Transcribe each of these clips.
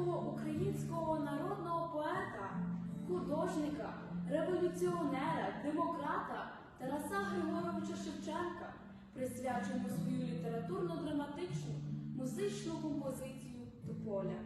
великого українського народного поета, художника, революціонера, демократа Тараса Григоровича Шевченка присвячуємо свою літературно-драматичну музичну композицію Тополя.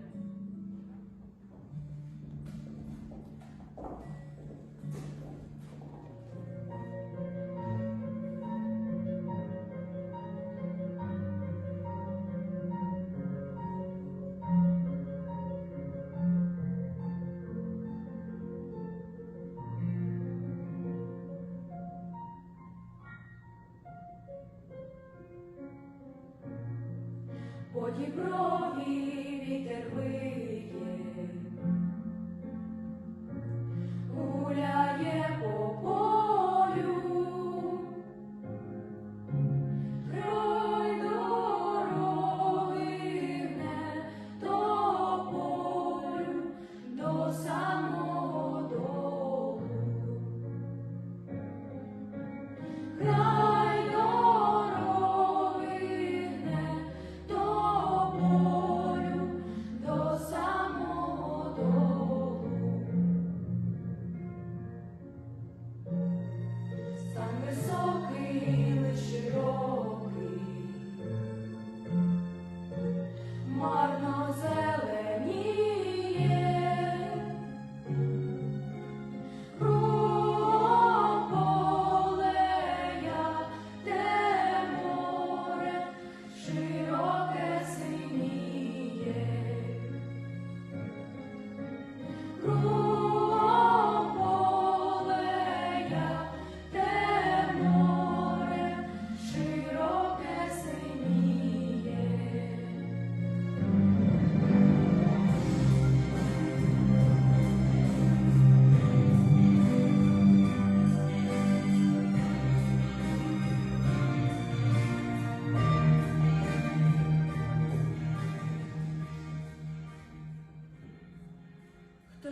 По Діброві вітер виє, гуляє по полю, край дороги самого.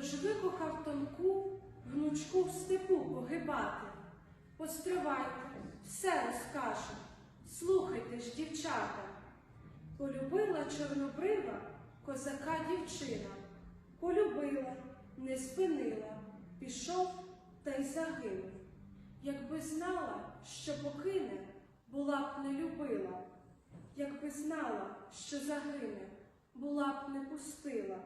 Хто ж викохав тонку гнучку в степу погибати? Постривайте, все розкажу, слухайте ж, дівчата. Полюбила чорнобрива козака дівчина, полюбила, не спинила, пішов та й загинув. Якби знала, що покине, була б не любила, якби знала, що загине, була б не пустила.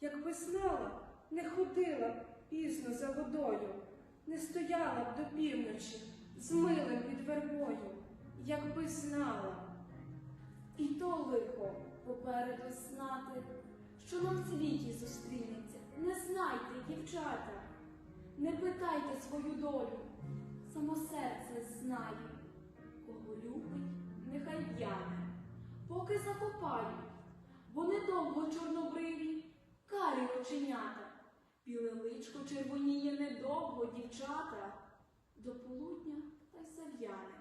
Якби знала, не ходила б пізно за водою, не стояла б до півночі з милим під вербою, якби знала. І то лихо попереду знати, що нам в світі зустрінеться. Не знайте, дівчата, не питайте свою долю, само серце знає, кого любить, нехай в'яне, поки закопають, бо недовго чорнобриві, карі оченята, біле личко червоніє недовго, дівчата, до полудня та й зав'яне,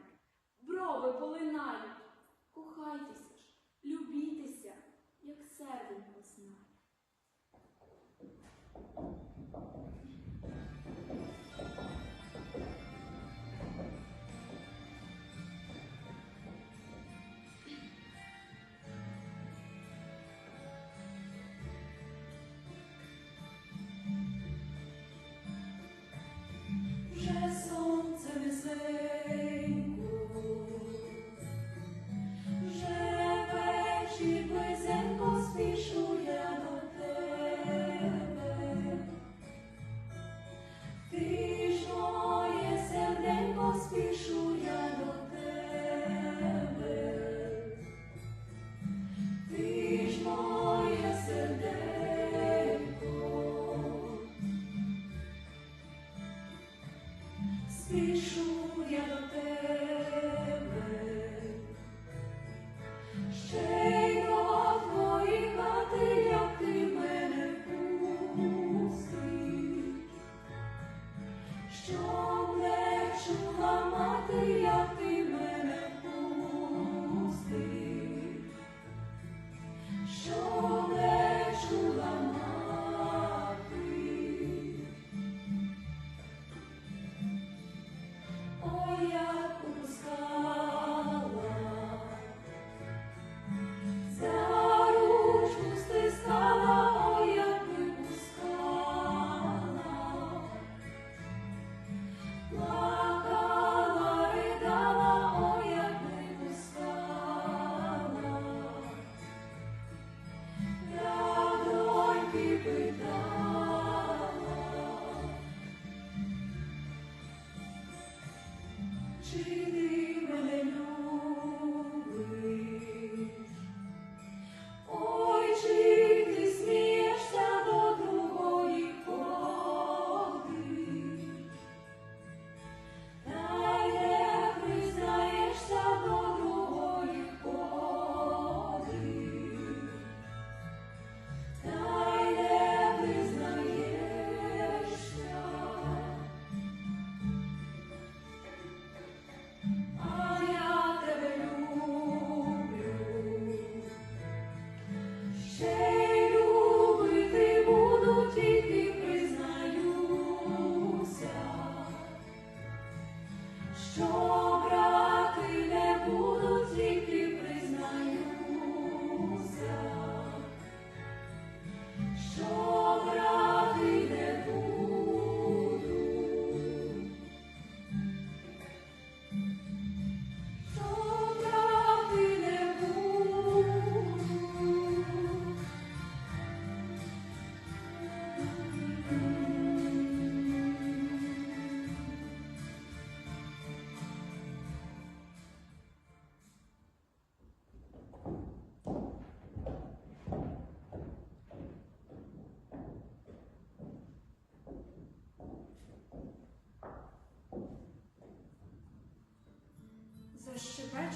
брови полинають. Кохайтеся ж, любітеся, як серденько знає.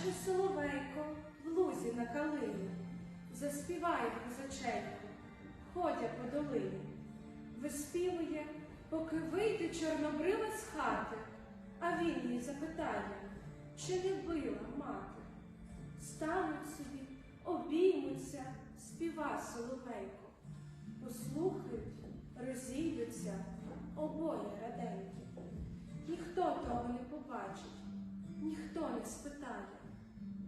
Ляже соловейко в лузі на калині, заспіває козаченько, ходя по долині, виспівує, поки вийде чорнобрива з хати, а він її запитає, чи любила мати. Стануть собі, обіймуться, співа соловейко, послухають, розійдуться обоє раденькі. Ніхто того не побачить, ніхто не спитає,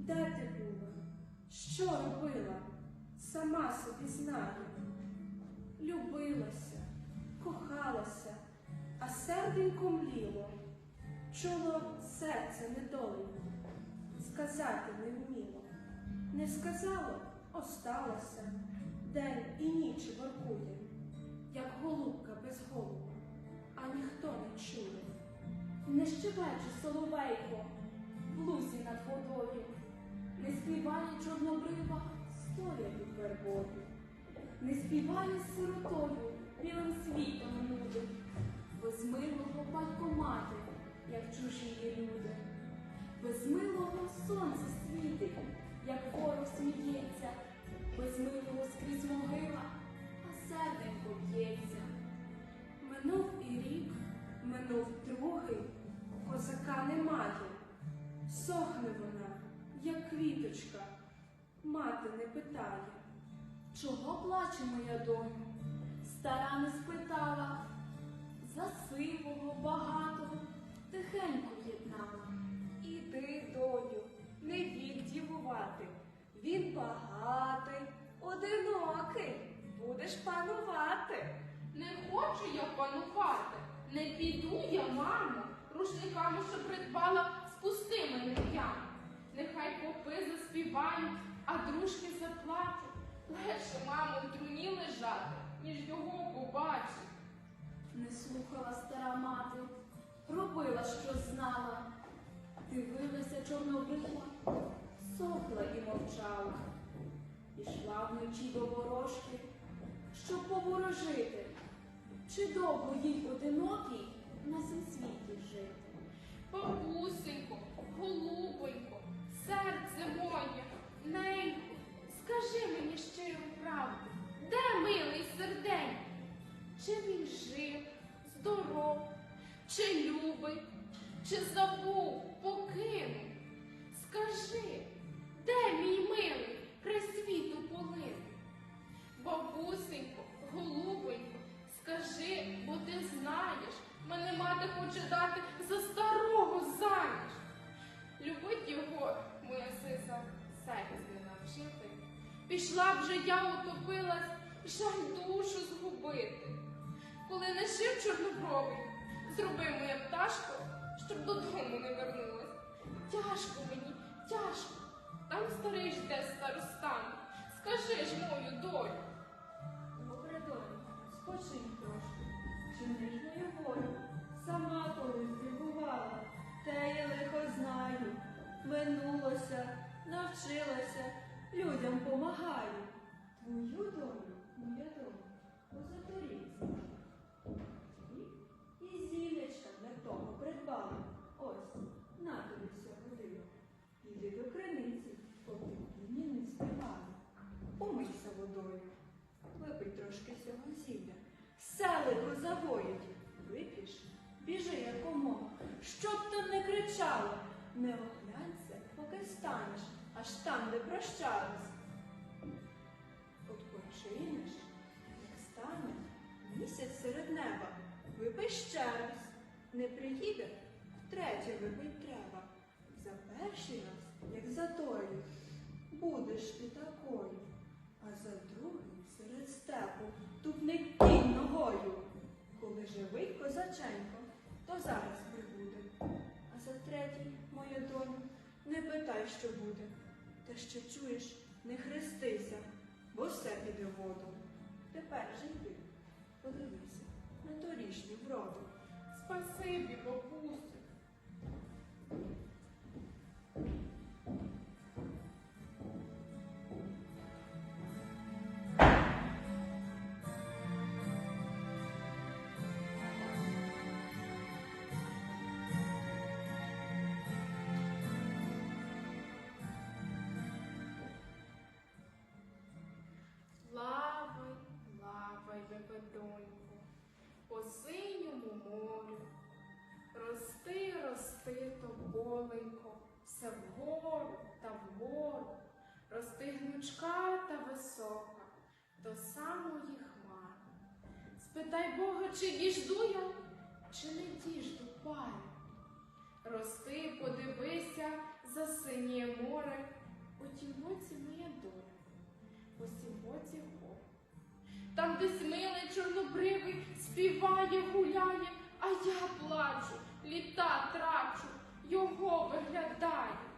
де ти була, що робила, сама собі знає. Любилася, кохалася, а серденько мліло, чуло серце недоленько, сказати не вміло. Не сказало, осталося, день і ніч воркує, як голубка без голуба, а ніхто не чує. Не щебече соловейко в над водою, не співає чорнобрива, стоя під вербою, не співає сиротою, білим світом нуди, безмилого батько мати, як чужі люди, безмилого сонце світить, як ворог сміється, безмилого скрізь могила, а серденько б'ється. Минув і рік, минув другий, козака немає. Сохне вона, як квіточка, мати не питає. Чого плаче моя доню? Стара не спитала, за сивого, багатого, тихенько єднала. Іди, доню, не вік дівувати. Він багатий, одинокий, будеш панувати. Не хочу я панувати, не піду я, мамо, рушниками, що придбала з пустими нир'ями. Нехай попи заспівають, а дружки заплачуть. Легше, мамо, в труні лежати, ніж його побачить. Не слухала стара мати, робила, що знала. Дивилася чорнобрива, сохла і мовчала. Пішла вночі до ворожки, щоб поворожити, чи довго їй одинокій на цім світі скажи мені щиру правду, де милий серденько? Чи він жив, здоров, чи любить, чи забув, покинув? Скажи, де мій милий при світу полив? Бабусенько, голубонько, скажи, бо ти знаєш, мене мати хоче дати за Пішла вже я утопилась, жаль душу згубити. Коли не шив чорнобровий, зроби моя пташко, щоб додому не вернулась. Тяжко мені, тяжко. Там старий жде старостан. Скажи ж мою долю. Добре, спочинь трошки, чиниш мою волю. Сама колись дивувала, те я лихо знаю. Минулося, навчилася, людям помагаю. Твою долю, моя доля, позаторік знаю. І, зілечка для того придбала. Ось, на тобі всього диво. Іди до криниці, поки мені не співали. Умийся водою. Випий трошки цього зілля. Селику загоїть. Вип'єш, біжи якомога. Щоб там не кричало. Не оглянься, поки станеш, аж там, де прощались. Odpoczynеш, як стане місяць серед неба. Випий ще раз. Не приїде, втретє випий треба. За перший раз, як за тою, будеш ти такою, а за другий серед степу тупне кінь ногою. Коли живий козаченько, то зараз прибуде. А за третій, моя доню, не питай, що буде. Та ще чуєш, не хрестися, бо все піде в воду. Тепер же йди, подивися на торішню броду. Спасибі, бабусю. Вгору, рости гнучка та висока, до самої хмари. Спитай Бога, чи діжду я, чи не діжду пари. Рости, подивися, за синє море, у тім боці моя доля, у сім боці горе. Там десь милий чорнобривий співає, гуляє, а я плачу, літа трачу, його виглядає.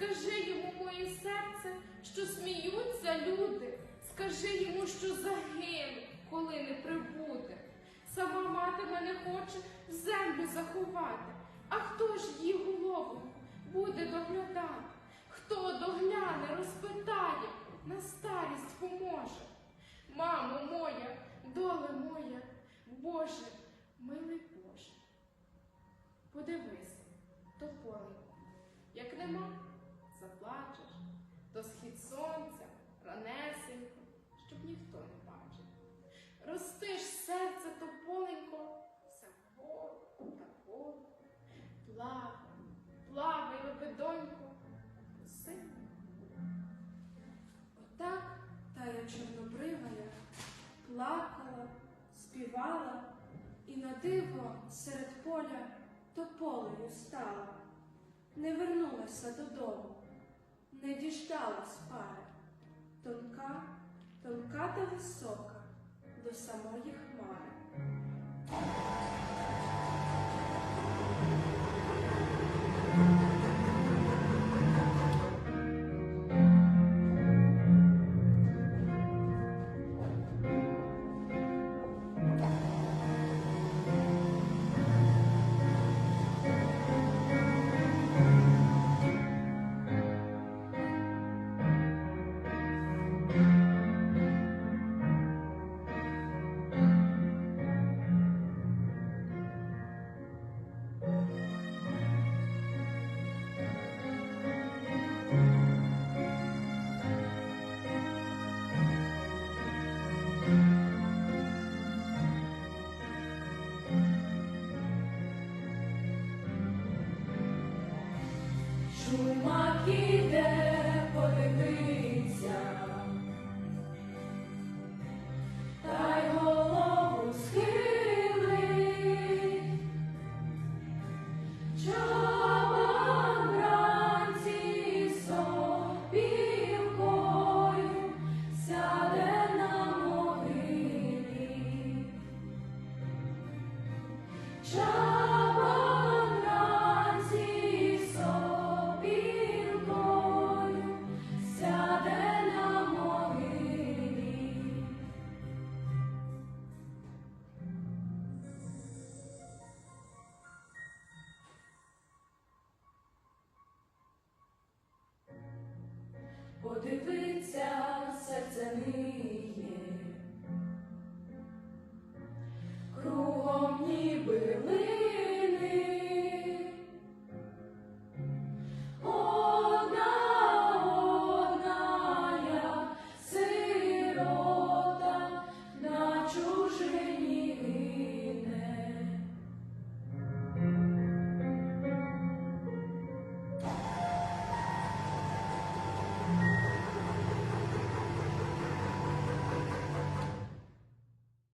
Скажи йому, моє серце, що сміються люди, скажи йому, що загине, коли не прибуде. Сама мати мене хоче в землю заховати, а хто ж її голову буде доглядати? Хто догляне, розпитає, на старість поможе? Мамо моя, доле моя, Боже, милий Боже. Подивись, тополику, як нема, плакала, співала і на диво серед поля тополею стала. Не вернулася додому, не діждалась пари. Тонка, тонка та висока до самої хмари. Шумак іде